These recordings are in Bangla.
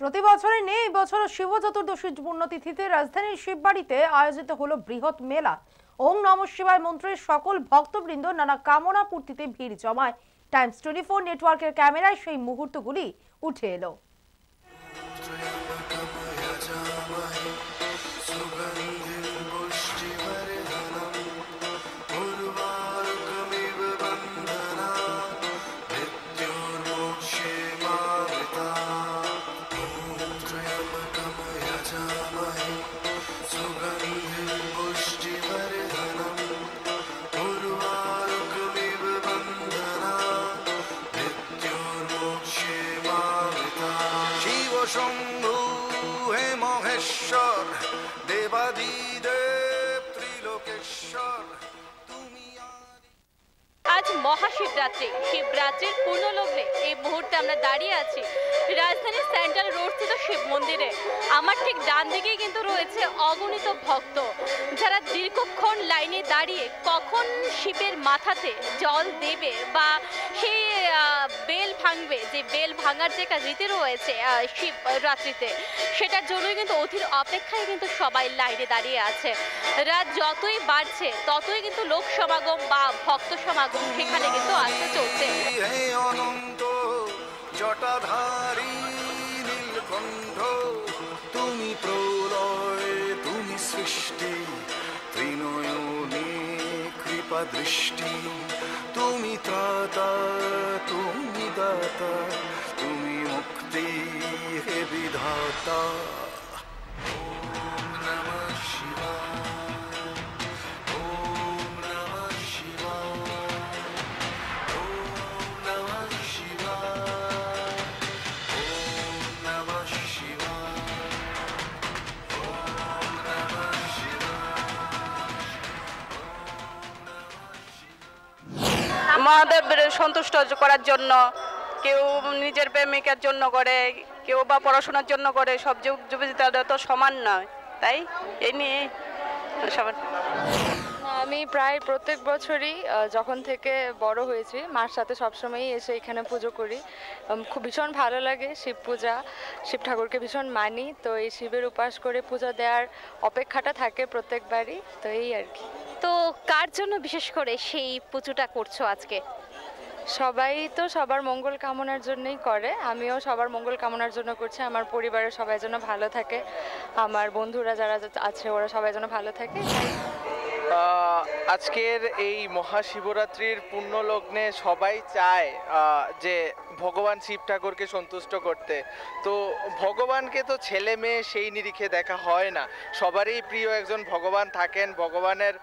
প্রতি বছরে নেই বছর শিব চতুর্দশী পুণ্যতিথিতে রাজধানীর শিববাড়িতে আয়োজিত হলো বৃহৎ মেলা। ওম নম শিবায় মন্ত্রের সকল ভক্তবৃন্দ নানা কামনা পূর্তিতে ভিড় জমায়। টাইমস টোয়েন্টি ফোর নেটওয়ার্কের ক্যামেরায় সেই মুহূর্তগুলি উঠে এলো। শিব শম্ভু হে মহেশ্বর দেবাদি দেব ত্রিলোকেশ্বর আজ মহাশিবরাত্রি। শিবরাত্রির পূর্ণ লগ্নে এই মুহূর্তে আমরা দাঁড়িয়ে আছি রাজধানীর সেন্ট্রাল রোড স্থিত শিব মন্দিরে। আমার ঠিক ডান দিকে কিন্তু রয়েছে অগণিত ভক্ত। যারা দীর্ঘক্ষণ লাইনে দাঁড়িয়ে কখন শিবের মাথাতে জল দেবে বা সেই বেল ভাঙবে, যে বেল ভাঙার যে একটা রীতি রয়েছে শিব রাত্রিতে, সেটার জন্যই কিন্তু অধীর অপেক্ষায় কিন্তু সবাই লাইনে দাঁড়িয়ে আছে। রাত যতই বাড়ছে, ততই কিন্তু লোক সমাগম বা ভক্ত সমাগম সেখানে কিন্তু আসতে চলছে। জটাধারী নীলকণ্ঠ দৃষ্টি তুমি ত্রাতা তুমি দাতা তুমি মুক্তি হে বিধাতা মহাদেবের সন্তুষ্ট করার জন্য, কেউ নিজের প্রেমিকার জন্য করে, কেউ বা পড়াশোনার জন্য করে, সব যুগ যুবতীরা তো সমান নয়, তাই? এই নিয়ে সবার আমি প্রায় প্রত্যেক বছরই যখন থেকে বড় হয়েছি, মার সাথে সবসময়ই এসে এখানে পুজো করি। খুব ভীষণ ভালো লাগে শিব পূজা। শিব ঠাকুরকে ভীষণ মানি, তো এই শিবের উপাস করে পূজা দেওয়ার অপেক্ষাটা থাকে প্রত্যেকবারই, তো এই আর কি। তো কার জন্য বিশেষ করে সেই পুজোটা করছ আজকে? সবাই তো সবার মঙ্গল কামনার জন্যই করে। আমিও সবার মঙ্গল কামনার জন্য করছি। আমার পরিবারের সবাই যেন ভালো থাকে। আমার বন্ধুরা যারা আছে, ওরা সবাই যেন ভালো থাকে। আজকের এই মহাশিবরাত্রির লগ্নে সবাই চায় যে ভগবান শিব ঠাকুরকে সন্তুষ্ট করতে। তো ভগবানকে তো ছেলে মেয়ে সেই নিরিখে দেখা হয় না। সবারই প্রিয় একজন ভগবান থাকেন। ভগবানের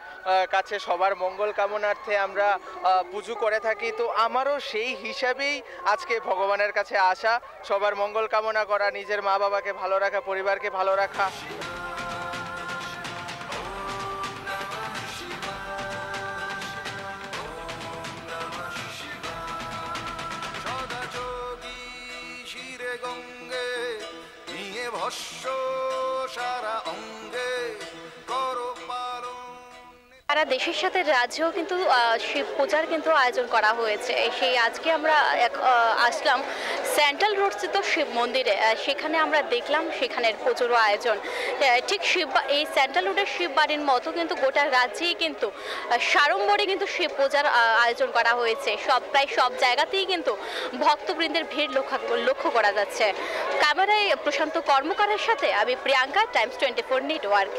কাছে সবার মঙ্গল কামনার্থে আমরা পুজো করে থাকি। তো আমারও সেই হিসাবেই আজকে ভগবানের কাছে আসা। সবার মঙ্গল কামনা করা, নিজের মা বাবাকে ভালো রাখা, পরিবারকে ভালো রাখা। সারা সারা দেশের সাথে রাজ্যেও কিন্তু শিব পূজার কিন্তু আয়োজন করা হয়েছে। সেই আজকে আমরা আসলাম। সেন্ট্রাল রোড স্থিত শিব মন্দিরে সেখানে আমরা দেখলাম সেখানের পুজোরও আয়োজন। ঠিক শিব এই সেন্ট্রাল রোডের শিব বাড়ির মতো কিন্তু গোটা রাজ্যেই কিন্তু সাড়ম্বরে কিন্তু শিব পূজার আয়োজন করা হয়েছে। সব, প্রায় সব জায়গাতেই কিন্তু ভক্তবৃন্দের ভিড় লক্ষ্য লক্ষ্য করা যাচ্ছে। ক্যামেরায় প্রশান্ত কর্মকারের সাথে আমি Priyanka, Times twenty four network.